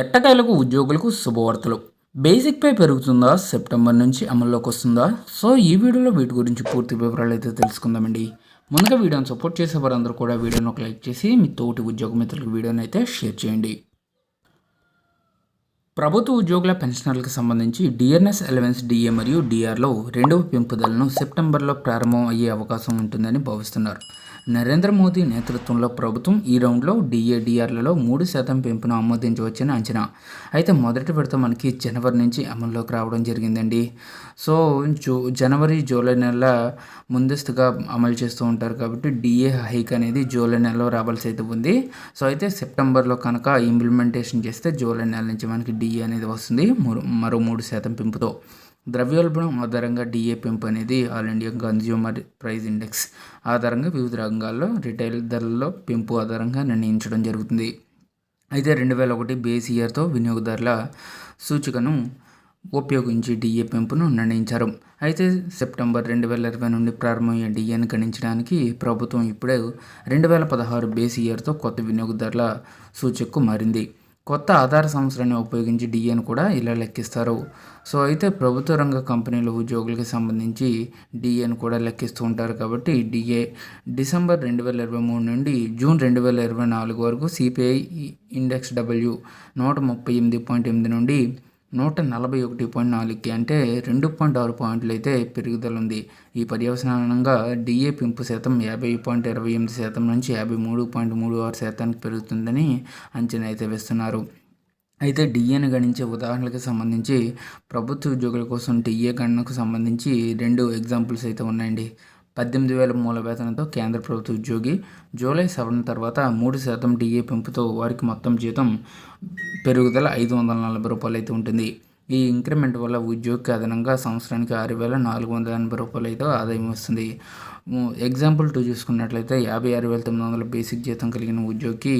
ఎట్టకేలకు ఉద్యోగులకు శుభవార్తలు. బేసిక్ పే పెరుగుతుందా? సెప్టెంబర్ నుంచి అమల్లోకి వస్తుందా? సో ఈ వీడియోలో వీటి గురించి పూర్తి వివరాలు అయితే తెలుసుకుందామండి. ముందుగా వీడియోని సపోర్ట్ చేసే వారందరూ కూడా వీడియోని ఒక లైక్ చేసి మీ తోటి ఉద్యోగ మిత్రులకు వీడియోని అయితే షేర్ చేయండి. ప్రభుత్వ ఉద్యోగుల పెన్షనర్లకు సంబంధించి డిఎన్ఎస్ ఎలవెన్స్ డిఏ మరియు డిఆర్లో రెండవ పెంపుదలను సెప్టెంబర్లో ప్రారంభం అయ్యే అవకాశం ఉంటుందని భావిస్తున్నారు. నరేంద్ర మోదీ నేతృత్వంలో ప్రభుత్వం ఈ రౌండ్లో డిఏడిఆర్లలో మూడు శాతం పెంపును ఆమోదించవచ్చని అంచనా. అయితే మొదటి విడత మనకి జనవరి నుంచి అమల్లోకి రావడం జరిగిందండి. సో జూ జనవరి జూలై నెల ముందస్తుగా అమలు చేస్తూ ఉంటారు కాబట్టి డిఏ హైక్ అనేది జూలై నెలలో రావాల్సి అయితే ఉంది. సో అయితే సెప్టెంబర్లో కనుక ఇంప్లిమెంటేషన్ చేస్తే జూలై నెల నుంచి మనకి డిఏ అనేది వస్తుంది. మరో మూడు శాతం పెంపుతో. ద్రవ్యోల్బణం ఆధారంగా డిఏ పెంపు అనేది all India consumer price index ఆధారంగా వివిధ రంగాల్లో రిటైల్ ధరల్లో పెంపు ఆధారంగా నిర్ణయించడం జరుగుతుంది. అయితే రెండు వేల ఒకటి బేస్ ఇయర్తో వినియోగదారుల సూచికను ఉపయోగించి డిఏ పెంపును నిర్ణయించారు. అయితే సెప్టెంబర్ రెండు వేల ఇరవై నుండి ప్రారంభమయ్యే డిఏను గణించడానికి ప్రభుత్వం ఇప్పుడే రెండు వేల పదహారు బేస్ ఇయర్తో కొత్త వినియోగదారుల సూచికకు మారింది. కొత్త ఆధార సంవత్సరాన్ని ఉపయోగించి డిఏను కూడా ఇలా లెక్కిస్తారు. సో అయితే ప్రభుత్వ రంగ కంపెనీల ఉద్యోగులకి సంబంధించి డిఏను కూడా లెక్కిస్తూ ఉంటారు కాబట్టి డిఏ డిసెంబర్ రెండు వేల ఇరవై మూడు నుండి జూన్ రెండు వేల ఇరవై నాలుగు వరకు సిపిఐ ఇండెక్స్ డబ్ల్యూ నూట ముప్పై ఎనిమిది పాయింట్ ఎనిమిది నుండి నూట నలభై ఒకటి పాయింట్ నాలుగుకి అంటే రెండు పాయింట్ ఆరు పాయింట్లు అయితే పెరుగుదల ఉంది ఈ పర్యవసానంగా డిఏ పెంపు శాతం యాభై పాయింట్ ఇరవై ఎనిమిది శాతం నుంచి యాభై మూడు పాయింట్ మూడు ఆరు శాతానికి పెరుగుతుందని అంచనా అయితే వేస్తున్నారు. అయితే డిఏను గణించే ఉదాహరణలకు సంబంధించి ప్రభుత్వ ఉద్యోగుల కోసం డిఏ గణనకు సంబంధించి రెండు ఎగ్జాంపుల్స్ అయితే ఉన్నాయండి. పద్దెనిమిది వేల మూల వేతనంతో కేంద్ర ప్రభుత్వ ఉద్యోగి జూలై సెవెన్ తర్వాత మూడు శాతం డిఏ పెంపుతో వారికి మొత్తం జీతం పెరుగుదల ఐదు వందల నలభై రూపాయలు అయితే ఉంటుంది. ఈ ఇంక్రిమెంట్ వల్ల ఉద్యోగికి అదనంగా సంవత్సరానికి ఆరు వేల నాలుగు వందల ఎనభై రూపాయలు అయితే ఆదాయం వస్తుంది. ఎగ్జాంపుల్ టూ చూసుకున్నట్లయితే యాభై ఆరు వేల తొమ్మిది వందల బేసిక్ జీతం కలిగిన ఉద్యోగికి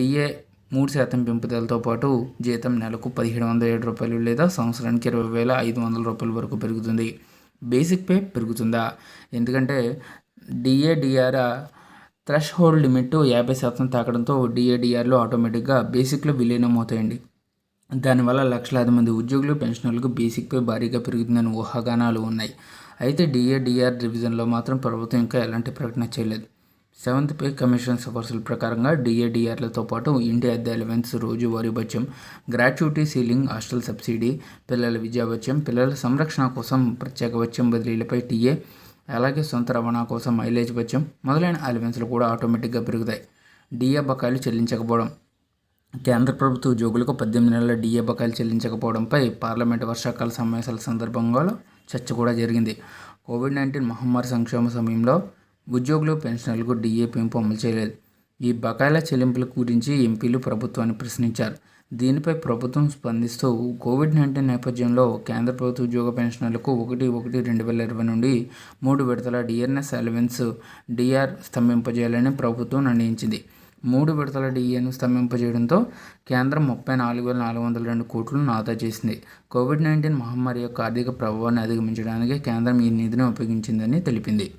డిఏ మూడు శాతం పెంపుదలతో పాటు జీతం నెలకు పదిహేడు వందల ఏడు రూపాయలు లేదా సంవత్సరానికి ఇరవై వేల ఐదు వందల రూపాయల వరకు పెరుగుతుంది. బేసిక్ పే పెరుగుతుందా? ఎందుకంటే డిఏడిఆర్ థ్రెష్ హోల్డ్ లిమిట్ యాభై శాతం తాకడంతో డిఏడిఆర్లో ఆటోమేటిక్గా బేసిక్లో విలీనం అవుతాయండి దానివల్ల లక్షలాది మంది ఉద్యోగులు పెన్షనర్లకు బేసిక్ పే భారీగా పెరుగుతుందని ఊహాగానాలు ఉన్నాయి. అయితే డిఏడిఆర్ రివిజన్లో మాత్రం ప్రభుత్వం ఇంకా ఎలాంటి ప్రకటన చేయలేదు. సెవెంత్ పే కమిషన్ సిఫార్సుల ప్రకారంగా డిఏడిఆర్లతో పాటు ఇండియా అద్దె అలవెన్స్ రోజువారీ భత్యం గ్రాట్యుటీ సీలింగ్ హాస్టల్ సబ్సిడీ పిల్లల విద్యా భత్యం పిల్లల సంరక్షణ కోసం ప్రత్యేక బత్యం బదిలీలపై టీఏ అలాగే సొంత రవాణా కోసం మైలేజ్ భత్యం మొదలైన అలవెన్స్లు కూడా ఆటోమేటిక్గా పెరుగుతాయి. డిఏ బకాయిలు చెల్లించకపోవడం. కేంద్ర ప్రభుత్వ ఉద్యోగులకు పద్దెనిమిది నెలల డిఏ బకాయిలు చెల్లించకపోవడంపై పార్లమెంట్ వర్షాకాల సమావేశాల సందర్భంగా చర్చ కూడా జరిగింది. కోవిడ్ నైన్టీన్ మహమ్మారి సంక్షేమ సమయంలో ఉద్యోగులు పెన్షనర్లకు డిఏ పెంపు అమలు చేయలేదు. ఈ బకాయిల చెల్లింపుల గురించి ఎంపీలు ప్రభుత్వాన్ని ప్రశ్నించారు. దీనిపై ప్రభుత్వం స్పందిస్తూ కోవిడ్ నైన్టీన్ నేపథ్యంలో కేంద్ర ప్రభుత్వ ఉద్యోగ పెన్షనర్లకు ఒకటి ఒకటి రెండు వేల ఇరవై నుండి మూడు విడతల డిఆర్ఎస్ అలవెన్స్ డిఆర్ స్తంభింపజేయాలని ప్రభుత్వం నిర్ణయించింది. మూడు విడతల డిఏను స్తంభింపజేయడంతో కేంద్రం ముప్పై నాలుగు వేల నాలుగు వందల రెండు కోట్లను నాదా చేసింది. కోవిడ్ నైన్టీన్ మహమ్మారి యొక్క ఆర్థిక ప్రభావాన్ని అధిగమించడానికి కేంద్రం ఈ నిధిని ఉపయోగించిందని తెలిపింది.